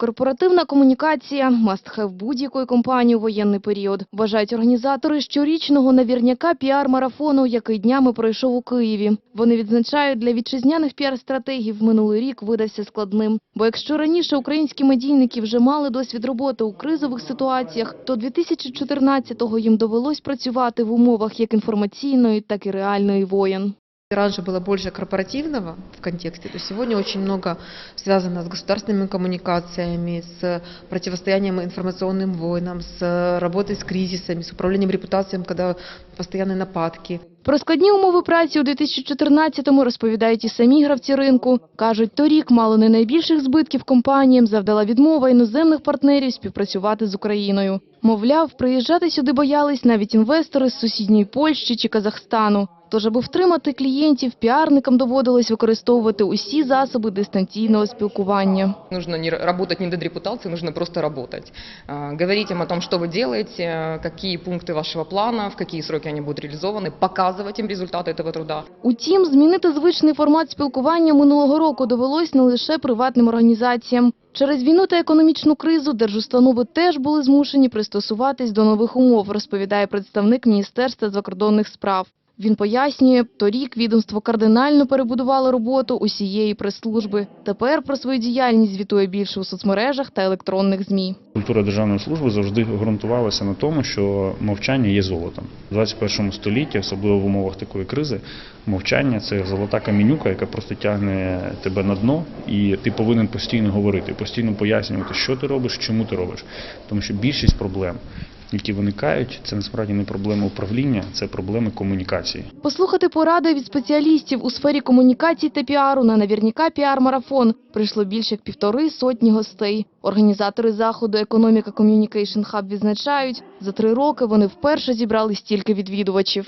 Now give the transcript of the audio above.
Корпоративна комунікація – must-have будь-якої компанії у воєнний період. Вважають організатори щорічного навірняка піар-марафону, який днями пройшов у Києві. Вони відзначають, для вітчизняних піар-стратегів минулий рік видався складним. Бо якщо раніше українські медійники вже мали досвід роботи у кризових ситуаціях, то 2014-го їм довелось працювати в умовах як інформаційної, так і реальної воєн. Раньше было больше корпоративного в контексте, то сегодня очень много связано с государственными коммуникациями, с противостоянием информационным войнам, с работой с кризисами, с управлением репутацией, когда постоянные нападки. Про складні умови праці у 2014-му розповідають і самі гравці ринку. Кажуть, торік мало не найбільших збитків компаніям завдала відмова іноземних партнерів співпрацювати з Україною. Мовляв, приїжджати сюди боялись навіть інвестори з сусідньої Польщі чи Казахстану. Тож, аби втримати клієнтів, піарникам доводилось використовувати усі засоби дистанційного спілкування. Нужно не р- работать не над репутацией, нужно просто работать. А, Говорить им о том, что вы делаете, э, какие пункты вашего плана, в какие сроки они будут реализованы, показывать им результаты этого труда. Утім, змінити звичний формат спілкування минулого року довелось не лише приватним організаціям. Через війну та економічну кризу держустанови теж були змушені пристосуватись до нових умов, розповідає представник Міністерства закордонних справ. Він пояснює, торік відомство кардинально перебудувало роботу усієї прес-служби. Тепер про свою діяльність звітує більше у соцмережах та електронних ЗМІ. Культура державної служби завжди ґрунтувалася на тому, що мовчання є золотом. У 21 столітті, особливо в умовах такої кризи, мовчання це золота камінюка, яка просто тягне тебе на дно, і ти повинен постійно говорити, постійно пояснювати, що ти робиш, чому ти робиш. Тому що більшість проблем, які виникають, це насправді не проблеми управління, це проблеми комунікації. Послухати поради від спеціалістів у сфері комунікацій та піару на навірніка піар-марафон прийшло більше як півтори сотні гостей. Організатори заходу Економіка Communication Hub відзначають, за три роки вони вперше зібрали стільки відвідувачів.